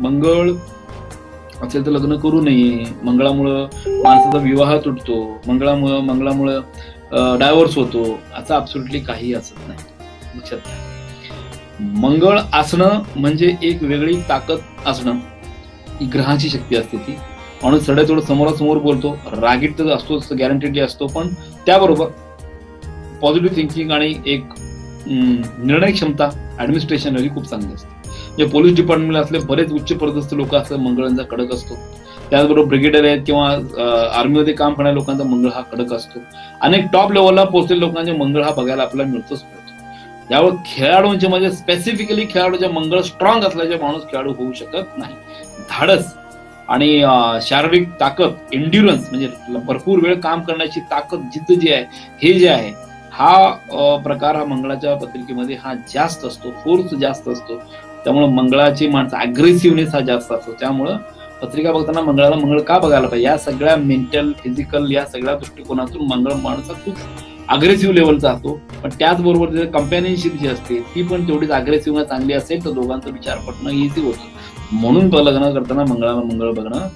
मंगळ असेल तर लग्न करू नये. मंगळामुळं माणसाचा विवाह तुटतो. मंगळामुळं मंगळामुळं डायव्हर्स होतो. असं अब्सोल्युटली काही असत नाही. लक्षात मंगळ असणं म्हणजे एक वेगळी ताकद असणं. ही ग्रहाची शक्ती असते ती. माणूस सडे थोडं समोरासमोर बोलतो. रागीट तर असतोच गॅरंटेडली असतो. पण त्याबरोबर पॉझिटिव्ह थिंकिंग आणि एक निर्णय क्षमता ऍडमिनिस्ट्रेशन ही खूप चांगली असते. जे पोलीस डिपार्टमेंटला असले बरेच उच्च पदस्थ लोक असतात मंगळांचा कडक असतो. त्याचबरोबर ब्रिगेडियर आहेत किंवा आर्मीमध्ये काम करणाऱ्या लोकांचा मंगळ हा कडक असतो. अनेक टॉप लेवलला पोहोचलेल्या लोकांचे मंगळ हा बघायला आपल्याला मिळतोच मिळतो त्यावर खेळाडूंचे म्हणजे स्पेसिफिकली खेळाडूच्या मंगळ स्ट्रॉंग असल्याचे माणूस खेळाडू होऊ शकत नाही. धाडस आणि शारीरिक ताकद एन्ड्युरन्स म्हणजे भरपूर वेळ काम करण्याची ताकद जिद्द जी आहे हे जे आहे हा प्रकार हा मंगळाच्या पत्रिकेमध्ये हा जास्त असतो फोर्स जास्त असतो. त्यामुळे मंगळाची माणसं अग्रेसिव्हनेस हा जास्त असतो. त्यामुळं पत्रिका बघताना मंगळाला मंगळ का बघायला पाहिजे? या सगळ्या मेंटल फिजिकल या सगळ्या दृष्टिकोनातून मंगळ माणूस खूप अग्रेसिव्ह लेवलचा असतो. पण त्याचबरोबर जे कंपॅनियनशिप जी असते ती पण तेवढीच अग्रेसिव्ह चांगली असेल तर दोघांचा विचार पटणं इझी होतं. म्हणून लग्न करताना मंगळाला मंगळ बघणं